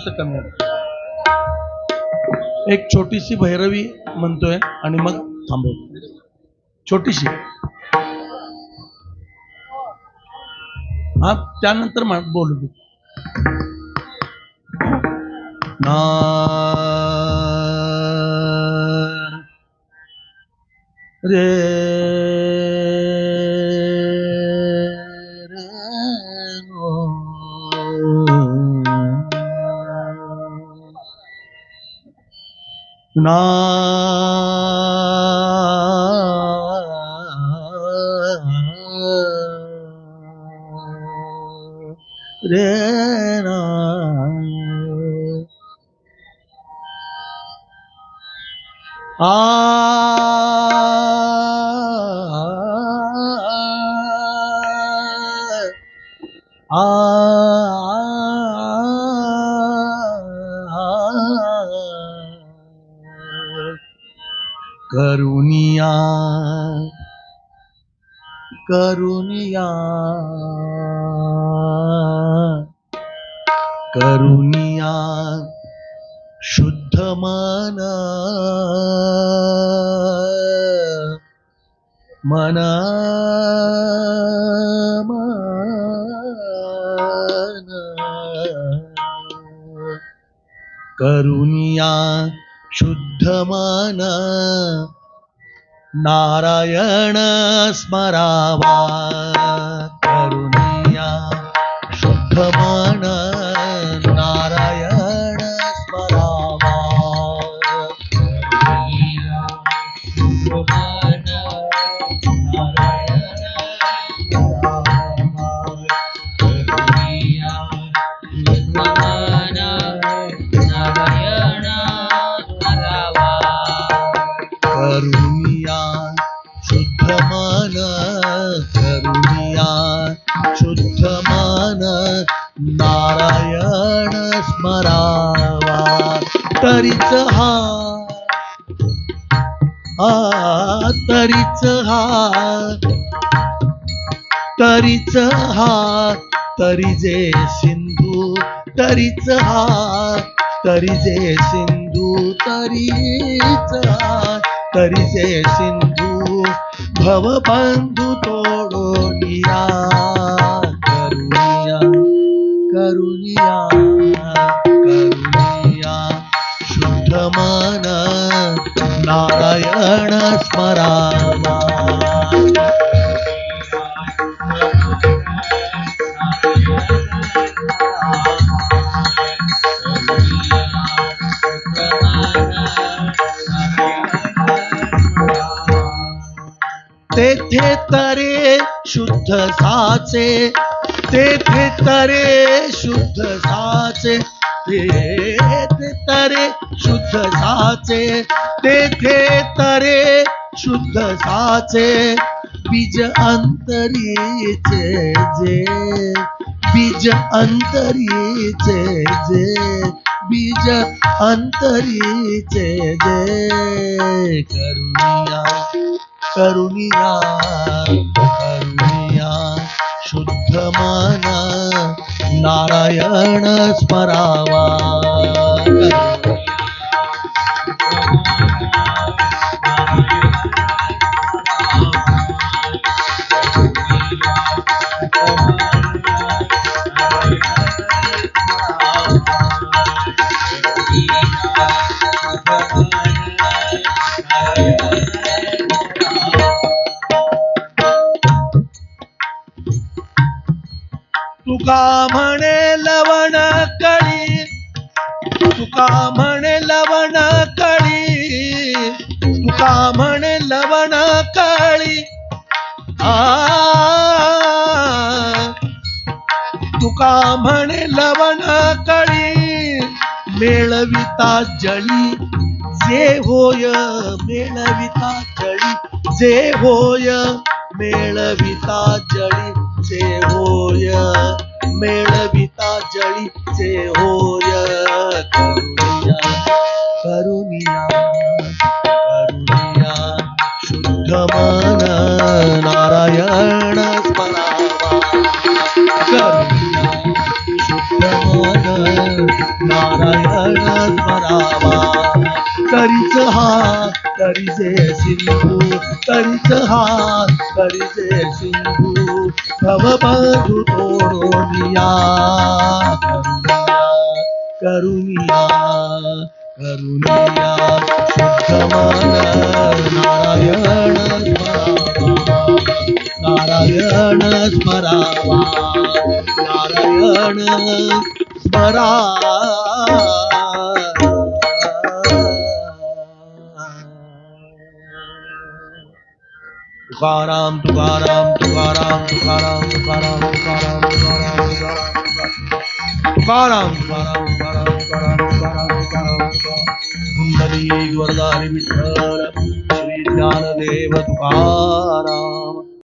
थोडस कमी एक छोटीशी भैरवी म्हणतोय आणि मग थांबवतो छोटीशी. हा त्यानंतर बोलू ना रे ना रे ना आ करुनिया करुनिया करुनिया शुद्ध मन मन करुनिया करुनिया शुद्ध नारायण स्मरावा। करुणया। शुद्ध तरीच हा तरीच हा तरीच हा तरी जे सिंधू तरीच हा तरी जे सिंधू तरीच हा तरी जे सिंधू भवबंधू तोडोनिया तेथे तरे शुद्ध साचे. तेथे तरे शुद्ध साचे. तेथे तरे शुद्ध साचे. तेथे तरे शुद्ध साचे. बीज अंतरीचे जे. बीज अंतरीचे जे. बीज अंतरीचे जे. करुणिया. करुणिया करुणिया शुद्ध मन नारायण स्मरावा. तुका म्हणे लवण कळी. तुका म्हणे लवण कळी. तुका म्हणे लवण कळी. आ. तुका म्हणे लवण कळी. मेळविता जळी. जे होय मेळविता जळी. जे होय मेळविता जळीचे होय. मेळविता जळीचे होय. करुणिया करुणिया करुणिया शुद्ध मन नारायण स्मरावा. करुणिया नारायण स्मरावा. तरीच हा तरीचे सिंधू तरीच हा करीजे सिंधू भवबंधू तोडोनिया. करुनिया करुनिया शुद्ध मन नारायण नारायण स्मरावा. नारायण स्मरा तुकाराम तुकाराम तुकाराम तुकाराम तुकाराम तुकाराम तुकाराम तुकाराम तुकाराम तुकाराम तुकाराम तुकाराम तुकाराम तुकाराम तुकाराम कुंडली वरदारी विठ्ठल श्री ज्ञानदेव तुकाराम